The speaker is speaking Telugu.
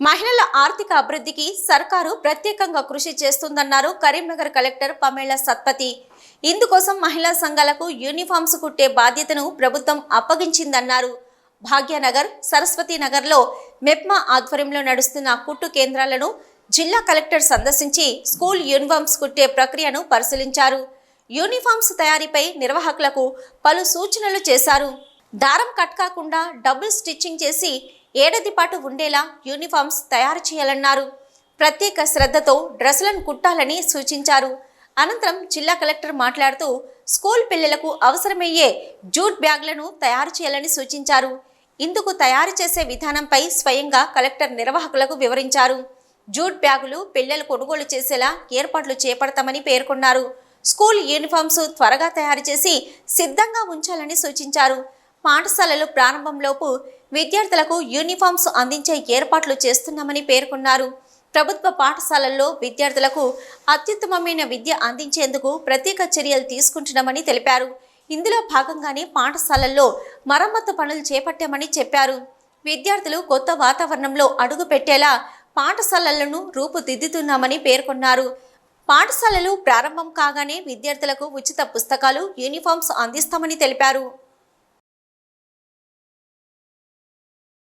మహిళల ఆర్థిక అభివృద్ధికి సర్కారు ప్రత్యేకంగా కృషి చేస్తుందన్నారు కరీంనగర్ కలెక్టర్ పమేళ సత్పతి. ఇందుకోసం మహిళా సంఘాలకు యూనిఫామ్స్ కుట్టే బాధ్యతను ప్రభుత్వం అప్పగించిందన్నారు. భాగ్యనగర్ సరస్వతి నగర్లో మెప్మా ఆధ్వర్యంలో నడుస్తున్న కుట్టు కేంద్రాలను జిల్లా కలెక్టర్ సందర్శించి స్కూల్ యూనిఫామ్స్ కుట్టే ప్రక్రియను పరిశీలించారు. యూనిఫామ్స్ తయారీపై నిర్వాహకులకు పలు సూచనలు చేశారు. దారం కట్ కాకుండా డబుల్ స్టిచ్చింగ్ చేసి ఏడాది పాటు ఉండేలా యూనిఫామ్స్ తయారు చేయాలన్నారు. ప్రత్యేక శ్రద్ధతో డ్రెస్సులను కుట్టాలని సూచించారు. అనంతరం జిల్లా కలెక్టర్ మాట్లాడుతూ స్కూల్ పిల్లలకు అవసరమయ్యే జూట్ బ్యాగ్లను తయారు చేయాలని సూచించారు. ఇందుకు తయారు చేసే విధానంపై స్వయంగా కలెక్టర్ నిర్వాహకులకు వివరించారు. జూట్ బ్యాగులు పిల్లలు కొనుగోలు చేసేలా ఏర్పాట్లు చేపడతామని పేర్కొన్నారు. స్కూల్ యూనిఫామ్స్ త్వరగా తయారు చేసి సిద్ధంగా ఉంచాలని సూచించారు. పాఠశాలలు ప్రారంభంలోపు విద్యార్థులకు యూనిఫామ్స్ అందించే ఏర్పాట్లు చేస్తున్నామని పేర్కొన్నారు. ప్రభుత్వ పాఠశాలల్లో విద్యార్థులకు అత్యుత్తమమైన విద్య అందించేందుకు ప్రత్యేక చర్యలు తీసుకుంటున్నామని తెలిపారు. ఇందులో భాగంగానే పాఠశాలల్లో మరమ్మతు పనులు చేపట్టామని చెప్పారు. విద్యార్థులు కొత్త వాతావరణంలో అడుగు పెట్టేలా పాఠశాలలను రూపుదిద్దుతున్నామని పేర్కొన్నారు. పాఠశాలలు ప్రారంభం కాగానే విద్యార్థులకు ఉచిత పుస్తకాలు యూనిఫామ్స్ అందిస్తామని తెలిపారు.